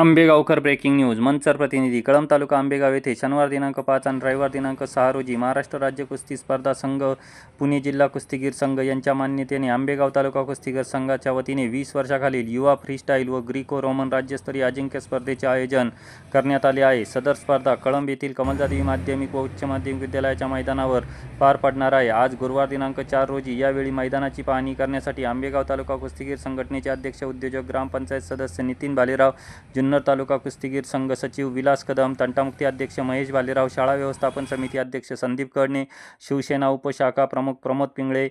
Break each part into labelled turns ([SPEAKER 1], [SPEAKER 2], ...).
[SPEAKER 1] Ambegaonkar breaking news Manchar प्रतिनिधी कळंब तालुका आंबेगाव येथे शनिवार दिनांक पाच आणि रविवार दिनांक सहा रोजी महाराष्ट्र राज्य कुस्ती स्पर्धा संघ पुणे जिल्हा कुस्तीगीर संघ यांच्या मान्यतेने आंबेगाव तालुका कुस्तीगीर संघाच्या वतीने वीस वर्षाखालील युवा फ्रीस्टाईल व ग्रीको रोमन राज्यस्तरीय अजिंक्य स्पर्धेचे आयोजन करण्यात आले आहे. सदर स्पर्धा कळंब येथील कमलजादेवी माध्यमिक व उच्च माध्यमिक विद्यालयाच्या मैदानावर पार पडणार आहे. आज गुरुवार दिनांक चार रोजी यावेळी मैदानाची पाहणी करण्यासाठी आंबेगाव तालुका कुस्तीगीर संघटनेचे अध्यक्ष उद्योजक ग्रामपंचायत सदस्य नितीन भालेराव जुन्नर तालुका कुस्तीगीर संघ सचिव विलास कदम तंटामुक्ती अध्यक्ष महेश भालेराव शाळा व्यवस्थापन समिती अध्यक्ष संदीप कडणे शिवसेना उपशाखा प्रमुख प्रमोद पिंगळे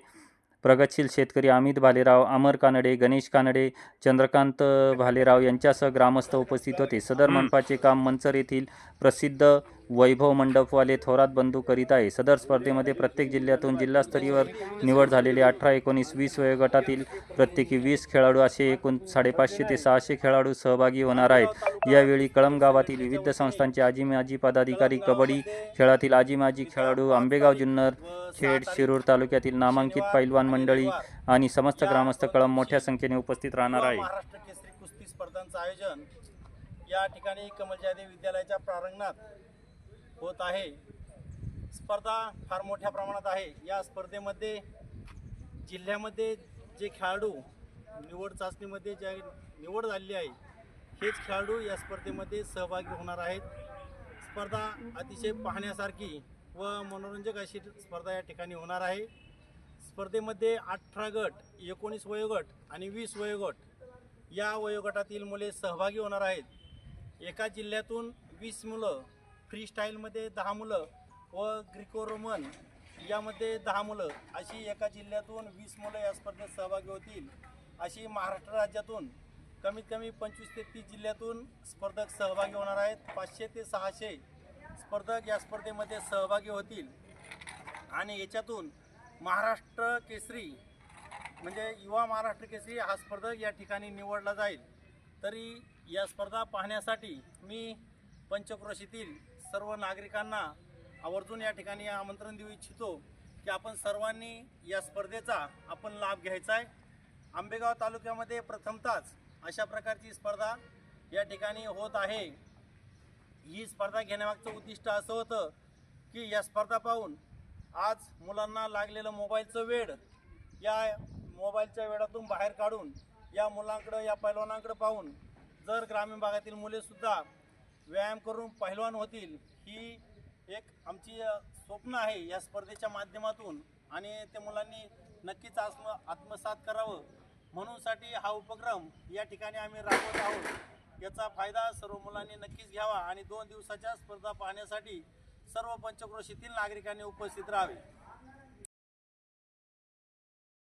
[SPEAKER 1] प्रगतशील शेतकरी अमित भालेराव अमर कानडे गणेश कानडे चंद्रकांत भालेराव यांच्यासह ग्रामस्थ उपस्थित होते. सदर मंडपाचे काम मंचर येथील प्रसिद्ध वैभव मंडपवाले थोरात बंधू करीत आहे. सदर स्पर्धेमध्ये प्रत्येक जिल्ह्यातून जिल्हास्तरीयवर निवड झालेले अठरा एकोणीस वीस वयोगटातील प्रत्येकी वीस खेळाडू असे एकूण साडेपाचशे ते सहाशे खेळाडू सहभागी होणार आहेत. यावेळी कळंब गावातील विविध संस्थांचे आजी माजी पदाधिकारी कबड्डी खेळातील आजी माजी खेळाडू आंबेगाव जुन्नर खेड शिरूर तालुक्यातील नामांकित पैलवान मंडळी आणि समस्त ग्रामस्थ कळंब मोठ्या संख्येने उपस्थित राहणार आहे.
[SPEAKER 2] महाराष्ट्र केसरी कुस्ती स्पर्धांचं आयोजन या ठिकाणी कमलजादी विद्यालयाच्या प्रांगणात होत आहे. स्पर्धा फार मोठ्या प्रमाणात आहे. या स्पर्धेमध्ये जिल्ह्यामध्ये जे खेळाडू निवड चाचणीमध्ये ज्या निवड झालेली आहे हेच खेळाडू या स्पर्धेमध्ये सहभागी होणार आहेत. स्पर्धा अतिशय पाहण्यासारखी व मनोरंजक अशी स्पर्धा या ठिकाणी होणार आहे. स्पर्धेमध्ये अठरा गट एकोणीस वयोगट आणि वीस वयोगट या वयोगटातील मुले सहभागी होणार आहेत. एका जिल्ह्यातून वीस मुलं फ्री स्टाईलमध्ये दहा मुलं व ग्रिको रोमन यामध्ये दहा मुलं. अशी एका जिल्ह्यातून वीस मुलं या स्पर्धेत सहभागी होतील. अशी महाराष्ट्र राज्यातून कमीत कमी पंचवीस ते तीस जिल्ह्यातून स्पर्धक सहभागी होणार आहेत. पाचशे ते सहाशे स्पर्धक या स्पर्धेमध्ये सहभागी होतील. आणि याच्यातून महाराष्ट्र केसरी म्हणजे युवा महाराष्ट्र केसरी हा स्पर्धक या ठिकाणी निवडला जाईल. तरी या स्पर्धा पाहण्यासाठी मी पंचक्रोशीतील सर्व नागरिकांना आवर्जून या ठिकाणी आमंत्रण देऊ इच्छितो की आपण सर्वांनी या स्पर्धेचा आपण लाभ घ्यायचा आहे. आंबेगाव तालुक्यामध्ये प्रथमताच अशा प्रकारची स्पर्धा या ठिकाणी होत आहे. ही स्पर्धा घेण्यामागचं उद्दिष्ट असं होतं की या स्पर्धा पाहून आज मुलांना लागलेलं मोबाईलचं वेड या मोबाईलच्या वेळातून बाहेर काढून या मुलांकडं या पैलवानांकडं पाहून जर ग्रामीण भागातील मुलेसुद्धा व्यायाम करून पहिलवान होतील ही एक आमची स्वप्न आहे या स्पर्धेच्या माध्यमातून. आणि त्या मुलांनी नक्कीच आत्म आत्मसात करावं. म्हणूनसाठी हा उपक्रम या ठिकाणी आम्ही राबवत आहोत. याचा फायदा सर्व मुलांनी नक्कीच घ्यावा आणि दोन दिवसाच्या स्पर्धा पाहण्यासाठी सर्व पंचक्रोशीतील नागरिकांनी उपस्थित राहावे.